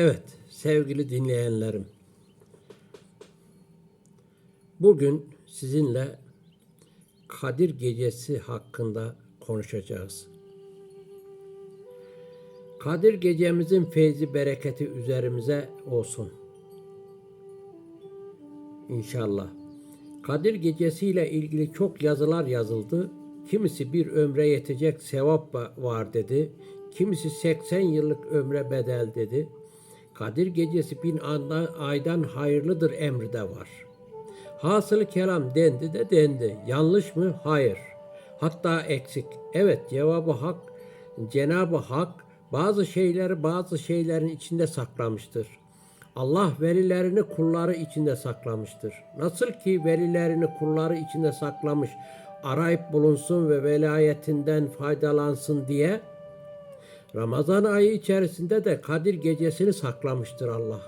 Evet, sevgili dinleyenlerim. Bugün sizinle Kadir Gecesi hakkında konuşacağız. Kadir Gecemizin feyzi bereketi üzerimize olsun. İnşallah. Kadir Gecesi ile ilgili çok yazılar yazıldı. Kimisi bir ömre yetecek sevap va- var dedi. Kimisi 80 yıllık ömre bedel dedi. Kadir Gecesi bin aydan hayırlıdır emri de var. Hasılı kelam dendi de dendi. Yanlış mı? Hayır. Hatta eksik. Evet cevabı hak. Cenabı Hak bazı şeyleri bazı şeylerin içinde saklamıştır. Allah velilerini kulları içinde saklamıştır. Nasıl ki velilerini kulları içinde saklamış, arayıp bulunsun ve velayetinden faydalansın diye Ramazan ayı içerisinde de Kadir gecesini saklamıştır Allah.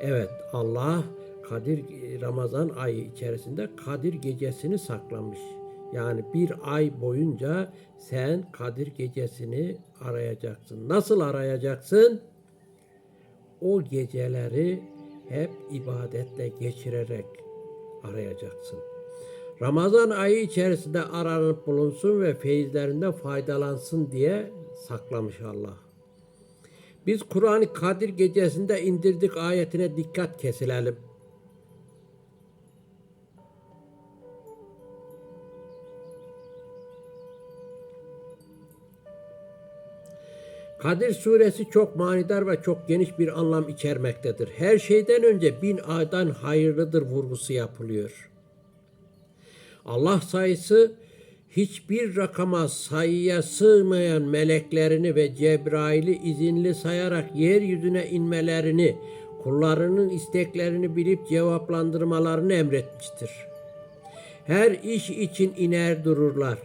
Evet Allah Kadir Ramazan ayı içerisinde Kadir gecesini saklamış. Yani bir ay boyunca sen Kadir gecesini arayacaksın. Nasıl arayacaksın? O geceleri hep ibadetle geçirerek arayacaksın. Ramazan ayı içerisinde aranıp bulunsun ve feyizlerinden faydalansın diye saklamış Allah. Biz Kur'an-ı Kadir gecesinde indirdik ayetine dikkat kesilelim. Kadir suresi çok manidar ve çok geniş bir anlam içermektedir. Her şeyden önce bin aydan hayırlıdır vurgusu yapılıyor. Allah sayısı hiçbir rakama sayıya sığmayan meleklerini ve Cebrail'i izinli sayarak yeryüzüne inmelerini, kullarının isteklerini bilip cevaplandırmalarını emretmiştir. Her iş için iner dururlar.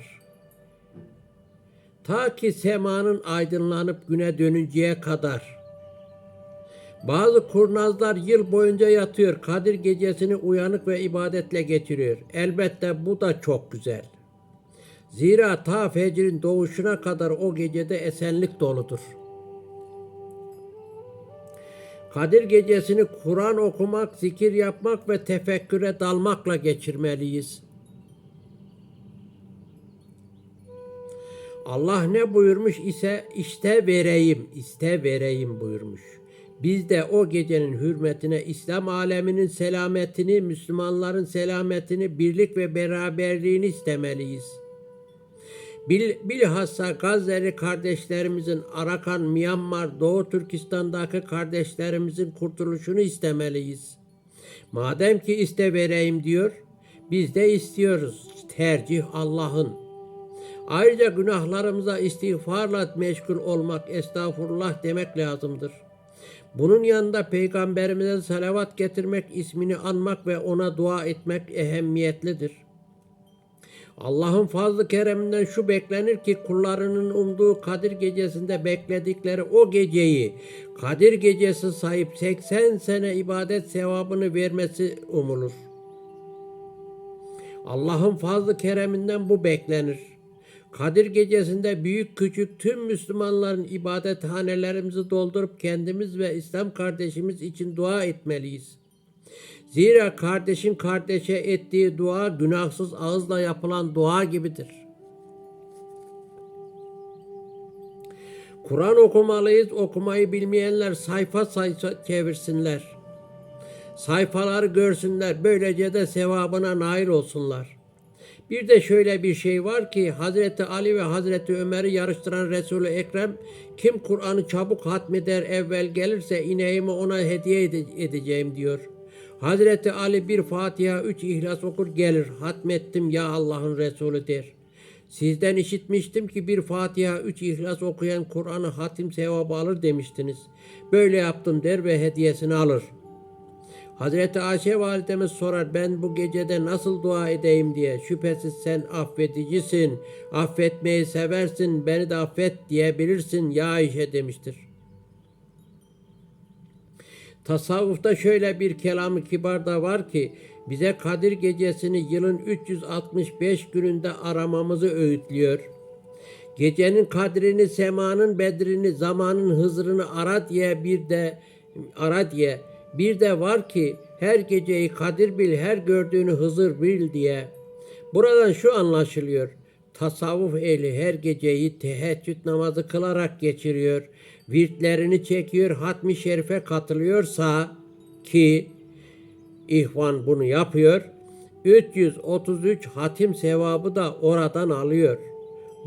Ta ki semanın aydınlanıp güne dönünceye kadar. Bazı kurnazlar yıl boyunca yatıyor. Kadir gecesini uyanık ve ibadetle geçiriyor. Elbette bu da çok güzel. Zira ta fecrin doğuşuna kadar o gecede esenlik doludur. Kadir gecesini Kur'an okumak, zikir yapmak ve tefekküre dalmakla geçirmeliyiz. Allah ne buyurmuş ise işte vereyim, iste vereyim buyurmuş. Biz de o gecenin hürmetine İslam aleminin selametini, Müslümanların selametini, birlik ve beraberliğini istemeliyiz. Bil, bilhassa Gazze'li kardeşlerimizin Arakan, Myanmar, Doğu Türkistan'daki kardeşlerimizin kurtuluşunu istemeliyiz. Madem ki iste vereyim diyor, biz de istiyoruz. Tercih Allah'ın. Ayrıca günahlarımıza istiğfarla meşgul olmak, estağfurullah demek lazımdır. Bunun yanında peygamberimize salavat getirmek, ismini anmak ve ona dua etmek ehemmiyetlidir. Allah'ın fazlı kereminden şu beklenir ki kullarının umduğu Kadir gecesinde bekledikleri o geceyi Kadir gecesi sahip 80 sene ibadet sevabını vermesi umulur. Allah'ın fazlı kereminden bu beklenir. Kadir gecesinde büyük küçük tüm Müslümanların ibadethanelerimizi doldurup kendimiz ve İslam kardeşimiz için dua etmeliyiz. Zira kardeşin kardeşe ettiği dua günahsız ağızla yapılan dua gibidir. Kur'an okumalıyız. Okumayı bilmeyenler sayfa sayfa çevirsinler. Sayfaları görsünler. Böylece de sevabına nail olsunlar. Bir de şöyle bir şey var ki Hazreti Ali ve Hazreti Ömer'i yarıştıran Resul-i Ekrem kim Kur'an'ı çabuk hatmeder evvel gelirse ineğimi ona hediye ede- edeceğim diyor. Hazreti Ali bir Fatiha üç İhlas okur gelir hatmettim ya Allah'ın Resulü der. Sizden işitmiştim ki bir Fatiha üç İhlas okuyan Kur'an'ı hatim sevabı alır demiştiniz. Böyle yaptım der ve hediyesini alır. Hazreti Ayşe validemiz sorar ben bu gecede nasıl dua edeyim diye. Şüphesiz sen affedicisin, affetmeyi seversin, beni de affet diyebilirsin ya Ayşe demiştir. Tasavvufta şöyle bir kelamı kibar da var ki bize Kadir gecesini yılın 365 gününde aramamızı öğütlüyor. Gecenin kadrini, semanın bedrini, zamanın hızrını ara diye bir de ara diye bir de var ki her geceyi kadir bil, her gördüğünü hızır bil diye. Buradan şu anlaşılıyor. Tasavvuf ehli her geceyi teheccüd namazı kılarak geçiriyor. Virtlerini çekiyor, hatmi şerife katılıyorsa ki İhvan bunu yapıyor. 333 hatim sevabı da oradan alıyor.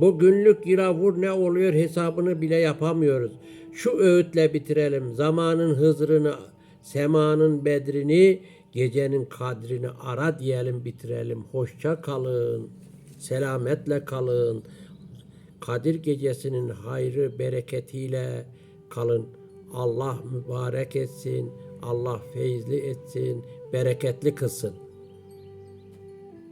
Bu günlük giravur ne oluyor hesabını bile yapamıyoruz. Şu öğütle bitirelim. Zamanın hızrını, semanın bedrini, gecenin kadrini ara diyelim bitirelim. Hoşça kalın. Selametle kalın. Kadir gecesinin hayrı bereketiyle kalın. Allah mübarek etsin. Allah feyizli etsin. Bereketli kılsın.